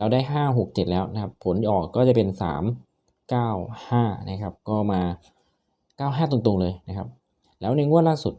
เราได้ห้าหกเจ็ดแล้วนะครับ ผลออกก็จะเป็นสามเก้าห้านะครับ ก็มาเก้าห้าตรงๆเลยนะครับ แล้วในงวดล่าสุด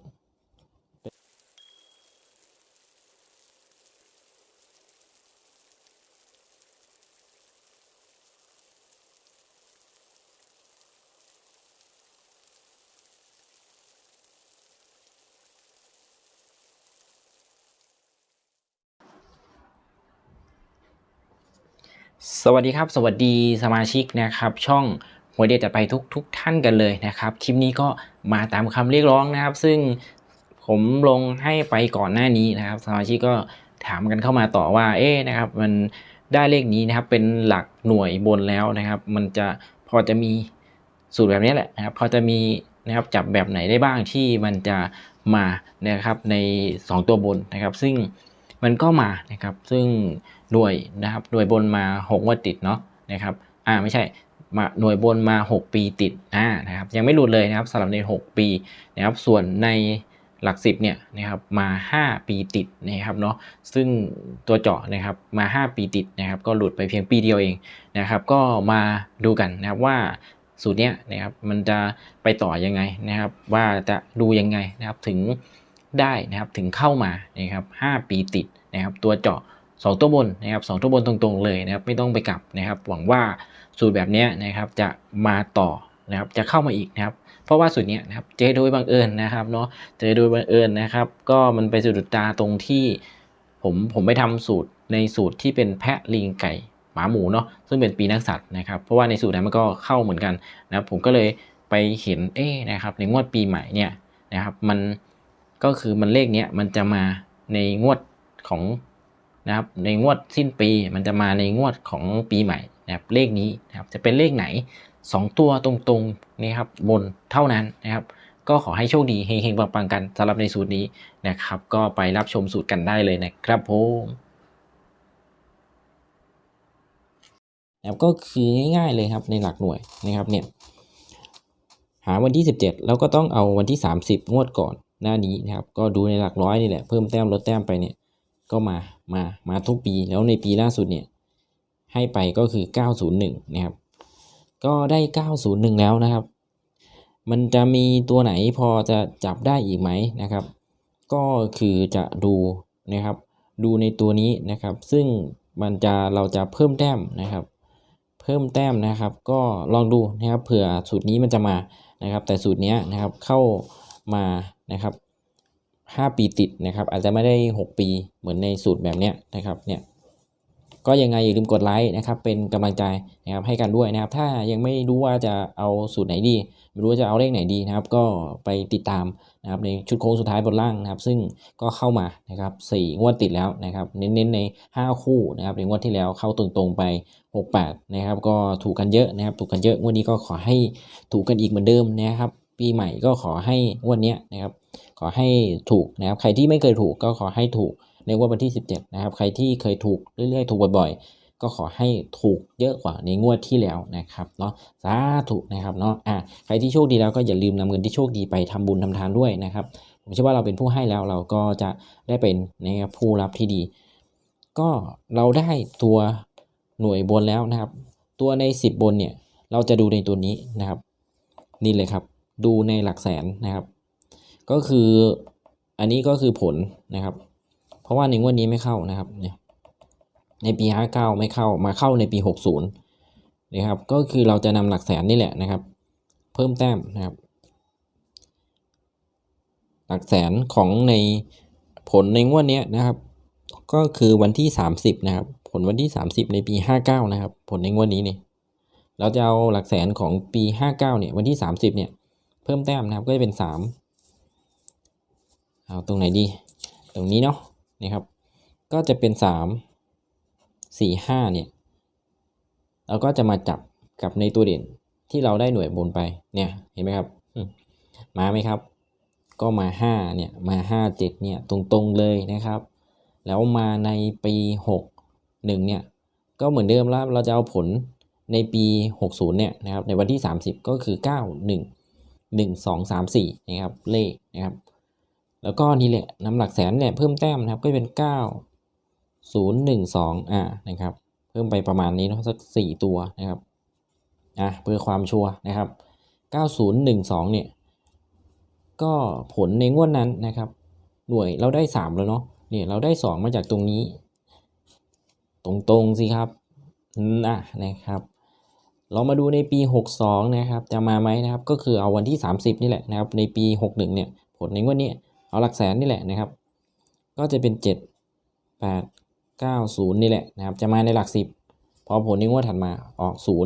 สวัสดีครับ สวัสดีสมาชิกนะครับ ช่องหัวเดียจะไปทุกทุกท่านกันเลยนะครับ คลิปนี้ก็มาตามคำเรียกร้องนะครับ ซึ่งผมลงให้ไปก่อนหน้านี้นะครับ สมาชิกก็ถามกันเข้ามาต่อว่า เอ๊ะนะครับ มันได้เลขนี้นะครับ เป็นหลักหน่วยบนแล้วนะครับ มันจะพอจะมีสูตรแบบนี้แหละนะครับ พอจะมีนะครับจับแบบไหนได้บ้างที่มันจะมานะครับใน 2 ตัวบนนะครับ ซึ่ง มันก็มานะครับ ซึ่งหน่วยนะครับหน่วยบนมา6งวดติดเนาะนะครับอ่าไม่ใช่มาหน่วยบนมา 6 ปีติดอ่านะครับยังไม่หลุดเลยนะครับสำหรับใน 6 ปีนะครับส่วนในหลัก10เนี่ยนะครับมา 5 ปีติดนะครับเนาะซึ่งตัวเจาะนะครับมา 5 ปีติดนะครับก็หลุดไปเพียงปีเดียวเองนะครับก็มาดูกันนะครับว่าสูตรเนี้ยนะครับมันจะไปต่อยังไงนะครับว่าจะดูยังไงนะครับถึง ได้นะครับถึงเข้ามานะครับ5ปีติดนะครับตัวเจาะ 2 ตัวบนนะครับ2ตัวบนตรงๆเลยนะครับไม่ต้องไปกลับนะครับ หวังว่าสูตรแบบนี้นะครับจะมาต่อนะครับจะเข้ามาอีกนะครับเพราะว่าสูตรเนี้ยนะครับเจอโดยบังเอิญนะครับเนาะเจอโดยบังเอิญนะครับ ก็มันไปสะดุดตาตรงที่ผมผมไปทำสูตรในสูตรที่เป็นแพะลิงไก่หมาหมูเนาะซึ่งเป็นปีนักสัตว์นะครับ เพราะว่าในสูตรนั้นมันก็เข้าเหมือนกันนะครับผมก็เลยไปเห็นเอ๊ะนะครับในงวดปีใหม่เนี่ยนะครับมัน ก็คือมันเลขเนี้ยมันจะมาในงวดของนะครับในงวดสิ้นปีมันจะมาในงวดของปีใหม่นะครับเลขนี้นะครับจะเป็นเลขไหน 2 ตัวตรงๆนี่ครับบนเท่านั้นนะครับ ก็ขอให้โชคดีเฮงๆปังๆกันสำหรับในสูตรนี้นะครับ ก็ไปรับชมสูตรกันได้เลยนะครับผมนะครับก็คือง่ายๆเลยครับในหลักหน่วยนะครับเนี่ยหาวันที่ 17 แล้วก็ต้องเอาวันที่ 30 งวดก่อน หน้านี้นะครับ ก็ดูในหลักร้อยนี่แหละ เพิ่มแต้มลดแต้มไปเนี่ย ก็มา มา มาทุกปี แล้วในปีล่าสุดเนี่ย ให้ไปก็คือ 901 นะครับ ก็ได้ 901 แล้วนะครับ มันจะมีตัวไหนพอจะจับได้อีกไหมนะครับ ก็คือจะดูนะครับ ดูในตัวนี้นะครับ ซึ่งมันจะเราจะเพิ่มแต้มนะครับ เพิ่มแต้มนะครับ ก็ลองดูนะครับ เผื่อสูตรนี้มันจะมานะครับ แต่สูตรเนี้ยนะครับ เข้า มานะครับ 5 ปีติดนะครับ อาจจะไม่ได้ 6 ปีเหมือนในสูตรแบบเนี้ยนะครับเนี่ยก็ยังไงอย่าลืมกดไลค์นะครับ เป็นกำลังใจนะครับให้กันด้วยนะครับ ถ้ายังไม่รู้ว่าจะเอาสูตรไหนดี ไม่รู้ว่าจะเอาเลขไหนดีนะครับ ก็ไปติดตามนะครับในชุดโค้งสุดท้ายบนล่างนะครับ ซึ่งก็เข้ามานะครับสี่งวดติดแล้วนะครับ เน้นๆใน 5 คู่นะครับในงวดที่แล้วเข้าตรงๆไป 68 นะครับ ก็ถูกกันเยอะนะครับ ถูกกันเยอะงวดนี้ก็ขอให้ถูกกันอีกเหมือนเดิมนะครับ ปีใหม่ก็ขอให้งวดเนี้นะครับขอให้ถูกนะครับใครที่ไม่เคยถูกก็ขอให้ถูกในวันที่ 17 นะครับ ใครที่เคยถูกเรื่อยๆ ถูกบ่อยๆ ก็ขอให้ถูกเยอะกว่าในงวดที่แล้วนะครับเนาะสาธุนะครับเนาะอะใครที่โชคดีแล้วก็อย่าลืมนำเงินที่โชคดีไปทำบุญทำทานด้วยนะครับ ผมเชื่อว่าเราเป็นผู้ให้แล้วเราก็จะได้เป็นนะครับผู้รับที่ดี ก็เราได้ตัวหน่วยบนแล้วนะครับ ตัวใน 10 บนเนี่ยเราจะดูในตัวนี้นะครับ นี่เลยครับ ดูในหลักแสนนะครับ ก็คืออันนี้ก็คือผลนะครับ เพราะว่าในงวดนี้ไม่เข้านะครับเนี่ยในปี 59 ไม่เข้ามาเข้าในปี 60นะครับก็คือเราจะนำหลักแสนนี่แหละนะครับ เพิ่มแต้มนะครับ หลักแสนของในผลในงวดนี้นะครับ ก็คือวันที่ 30 นะครับ ผลวันที่ 30 ในปี 59 นะครับ ผลในงวดนี้นี่เราจะเอาหลักแสนของปี 59 เนี่ยวันที่ 30 เนี่ย เพิ่มแต้มนะครับก็จะเป็น3เอาตรงไหนดี ตรงนี้เนาะนี่ครับ ก็จะเป็น3 4 5เนี่ยเราก็จะมาจับกับในตัวเด่นที่เราได้หน่วยบนไปเนี่ยเห็นไหมครับมมาไหมครับ ก็มา5เนี่ยมา5 7เนี่ยตรงๆเลยนะครับ แล้วมาในปี61เนี่ยก็เหมือนเดิมแล้วเราจะเอาผลในปี 60เนี่ยนะครับในวันที่ 30 ก็คือ 9 1 1 2 3 4นะครับเลขนะครับ แล้วก็นี่แหละน้ำหลักแสนเนี่ยเพิ่มแต้มนะครับก็เป็น 9 0 1 2อ่านะครับเพิ่มไปประมาณนี้เนาะสักสี่ตัวนะครับอะเพื่อความชัวร์นะครับ 9012 เนี่ย ก็ผลในงวดนั้นนะครับ หน่วยเราได้ 3 แล้วเนาะเนี่ยเราได้ 2 มาจากตรงนี้ ตรงๆสิครับนะนะครับ เรามาดูในปี 62 นะครับจะมาไหมนะครับก็คือเอาวันที่ 30 นี่แหละนะครับในปี 61 เนี่ยผลในงวดนี้เอาหลักแสนนี่แหละนะครับ ก็จะเป็น 7 8 9 0 นี่แหละนะครับจะมาในหลัก 10 พอผลในงวดถัดมาออก 0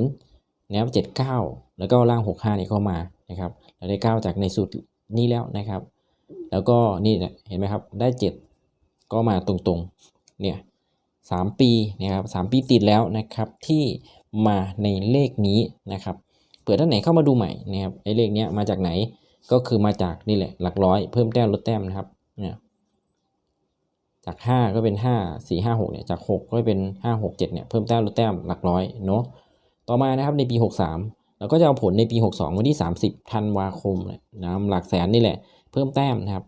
นะครับ 79 แล้วก็ล่าง 65 นี่ก็มานะครับเราได้ 9 จากในสูตรนี้แล้วนะครับ แล้วก็นี่เนี่ยเห็นไหมครับได้ 7 ก็มาตรงๆเนี่ย3ปีนะครับ3ปีติดแล้วนะครับที่ มาในเลขนี้นะครับเผื่อท่านไหนเข้ามาดูใหม่นะครับไอ้เลขเนี้ยมาจากไหนก็คือมาจากนี่แหละหลักร้อยเพิ่มแต้มลดแต้มนะครับเนี่ยจาก 5 ก็เป็น 5 4 5 6เนี่ยจาก 6 ก็เป็น 5 6 7เนี่ยเพิ่มแต้มลดแต้มหลักร้อยเนาะต่อมานะครับในปี 63เราก็จะเอาผลในปี 62 วันที่ 30ธันวาคมเนี่ยนะหลักแสนนี่แหละเพิ่มแต้มนะครับ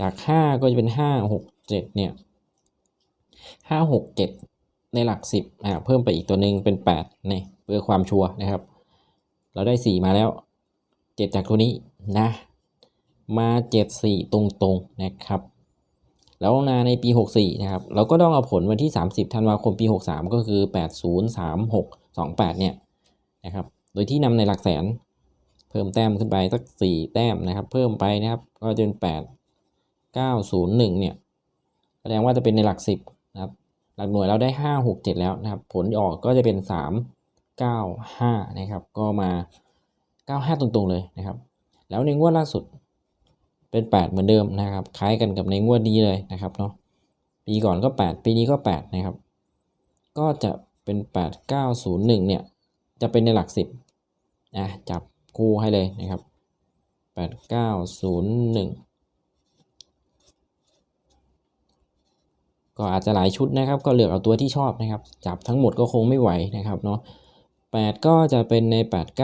จาก 5 ก็จะเป็น 5 6 7เนี่ย5 6 7 ในหลัก 10อ่าเพิ่มไปอีกตัวหนึ่งเป็น8นี่เพื่อความชัวร์นะครับ เราได้ 4 มาแล้ว 7 จากตัวนี้นะ มา 7 4 ตรงๆนะครับ แล้วนาในปี 64 นะครับ เราก็ต้องเอาผลวันที่ 30ธันวาคมปี 63 ก็คือ 803628 เนี่ยนะครับ โดยที่นำในหลักแสน เพิ่มแต้มขึ้นไปสัก 4 แต้มนะครับ เพิ่มไปนะครับ ก็จะเป็น 8 901 เนี่ยแสดงว่าจะเป็นในหลัก 10นะครับ หลักหน่วยเราได้ 5 6 7 แล้วนะครับ ผลออกก็จะเป็น 3 9 5 นะครับ ก็มา 95 ตรงๆเลยนะครับ แล้วในงวดล่าสุดเป็น 8 เหมือนเดิมนะครับ คล้ายกันกับในงวดนี้เลยนะครับเนาะ ปีก่อนก็ 8 ปีนี้ก็ 8 นะครับ ก็จะเป็น 8 9 0 1 เนี่ย จะเป็นในหลัก 10อะจับคู่ให้เลยนะครับ 8 9 0 1 ก็อาจจะหลายชุดนะครับ ก็เลือกเอาตัวที่ชอบนะครับ จับทั้งหมดก็คงไม่ไหวนะครับเนาะ8ก็จะเป็นใน8 9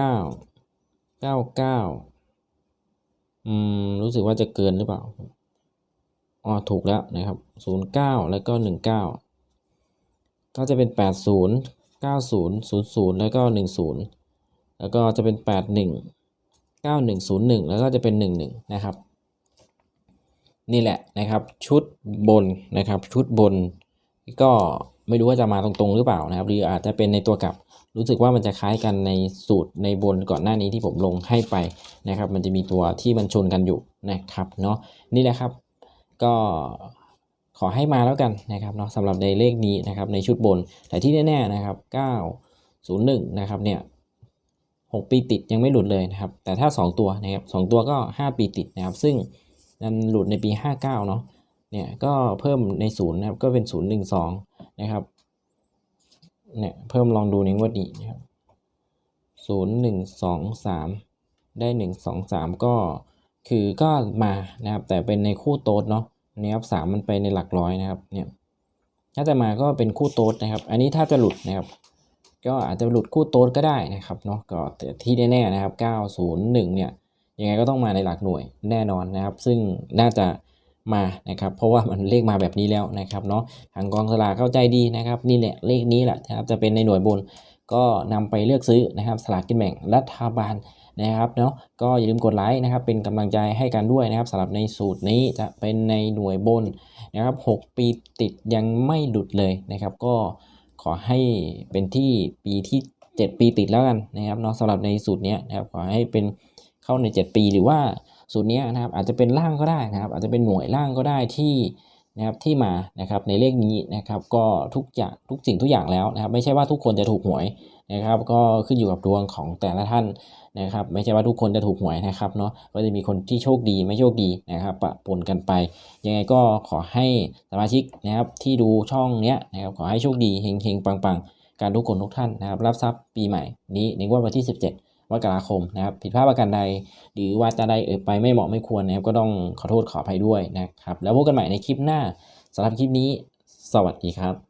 9 9อืมรู้สึกว่าจะเกินหรือเปล่าอ๋อถูกแล้วนะครับ09แล้วก็19ก็จะเป็น80 90 00แล้วก็10แล้วก็จะเป็น81 9101แล้วก็จะเป็น11นะครับ นี่แหละนะครับชุดบนนะครับชุดบน ก็ไม่รู้ว่าจะมาตรงๆ หรือเปล่านะครับ หรืออาจจะเป็นในตัวกลับรู้สึกว่ามันจะคล้ายกันในสูตรในบนก่อนหน้านี้ที่ผมลงให้ไปนะครับ มันจะมีตัวที่มันชนกันอยู่นะครับเนาะนี่แหละครับก็ขอให้มาแล้วกันนะครับเนาะสำหรับในเลขนี้นะครับในชุดบน แต่ที่แน่ๆนะครับ 901 นะครับเนี่ย6ปีติดยังไม่หลุดเลยนะครับ แต่ถ้า 2 ตัวนะครับ2ตัวก็ 5 ปีติดนะครับ ซึ่ง นั้นหลุดในปี 59 เนาะเนี่ยก็เพิ่มในศูนย์นะครับก็เป็น 012 นะครับเนี่ยเพิ่มลองดูในงวดนี้นะครับ0123 ได้ 123 ก็คือก็มานะครับ แต่เป็นในคู่โต๊ดเนาะนะครับสามมันไปในหลักร้อยนะครับเนี่ยถ้าจะมาก็เป็นคู่โต๊ดนะครับ อันนี้ถ้าจะหลุดนะครับ ก็อาจจะหลุดคู่โต๊ดก็ได้นะครับเนาะก็แต่ที่แน่ๆนะครับ 901 เนี่ย ยังไงก็ต้องมาในหลักหน่วยแน่นอนนะครับ ซึ่งน่าจะมานะครับเพราะว่ามันเลขมาแบบนี้แล้วนะครับเนาะทางกองสลากเข้าใจดีนะครับนี่แหละเลขนี้แหละนะครับจะเป็นในหน่วยบนก็นำไปเลือกซื้อนะครับสลากกินแบ่งรัฐบาลนะครับเนาะก็อย่าลืมกดไลค์นะครับเป็นกำลังใจให้กันด้วยนะครับสำหรับในสูตรนี้จะเป็นในหน่วยบนนะครับ 6 ปีติดยังไม่หลุดเลยนะครับ ก็ขอให้เป็นที่ปีที่ 7 ปีติดแล้วกันนะครับเนาะสำหรับในสูตรนี้นะครับขอให้เป็น เข้าใน 7 ปีหรือว่าสูตรนี้นะครับอาจจะเป็นล่างก็ได้นะครับ อาจจะเป็นหน่วยล่างก็ได้ที่นะครับที่มานะครับในเลขนี้นะครับก็ทุกอย่างทุกสิ่งทุกอย่างแล้วนะครับ ไม่ใช่ว่าทุกคนจะถูกหวยนะครับ ก็ขึ้นอยู่กับดวงของแต่ละท่านนะครับ ไม่ใช่ว่าทุกคนจะถูกหวยนะครับเนาะก็จะมีคนที่โชคดีไม่โชคดีนะครับปะปนกันไป ยังไงก็ขอให้สมาชิกนะครับที่ดูช่องเนี้ยนะครับขอให้โชคดีเฮงๆปังๆการทุกคนทุกท่านนะครับ รับทรัพย์ปีใหม่นี้ในวดวันที่ 17 มกราคมนะครับ ผิดพลาดประการใด หรือว่าจะใดเอ่ยไปไม่เหมาะไม่ควรนะครับ ก็ต้องขอโทษขออภัยด้วยนะครับ แล้วพบกันใหม่ในคลิปหน้าสำหรับคลิปนี้ สวัสดีครับ